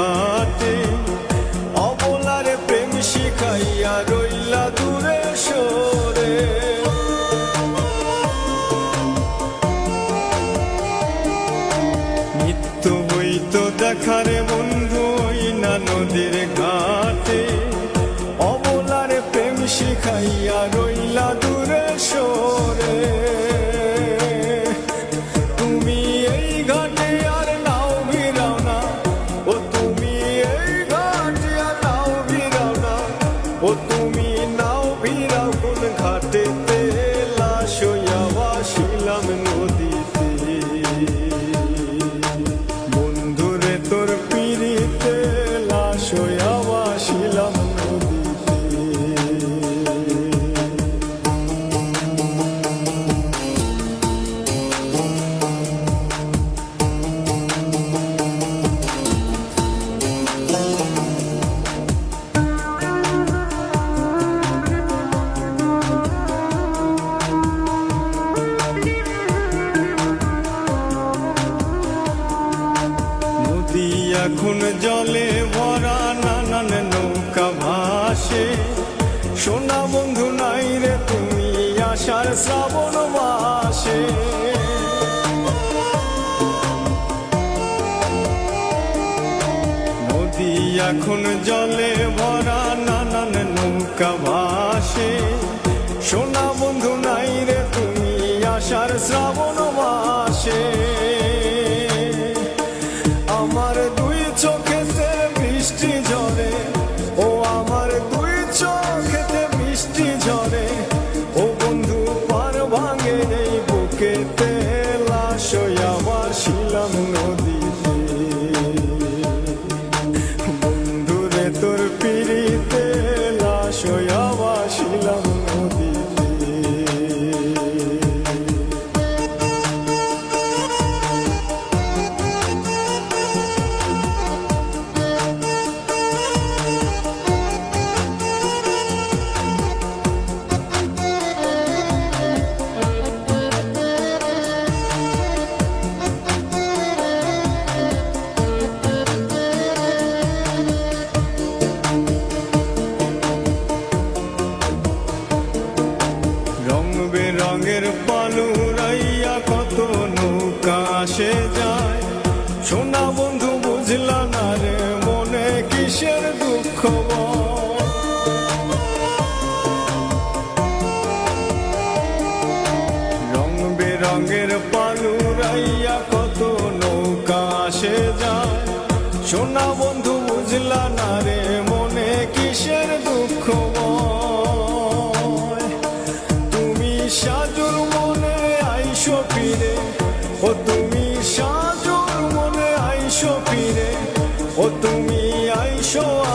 ঘাটে অবলারে প্রেম শিখাইয়া রইলা দূরে সরে। নিত্য হইতো দেখারে বন্ধু ওই না নদীর ঘাটে। সোনা বন্ধু নাই রে তুমি আষাঢ় শ্রাবণ মাসে। নদী এখন জলে ভরা নানান নৌকা ভাসে। সোনা বন্ধু নাই রে তুমি আষাঢ় শ্রাবণ মাসে। আমার দুই চোখেতে বৃষ্টি ঝরে লাশ শিলাম ভাসিলাম যায় সোনা বন্ধু বুঝলা না রে, মনে কিসের দুঃখ? রং বেরঙের পালুরাইয়া কত নৌকা আসে যায় সোনা বন্ধু বুঝলা না রে ও তুমি আইসো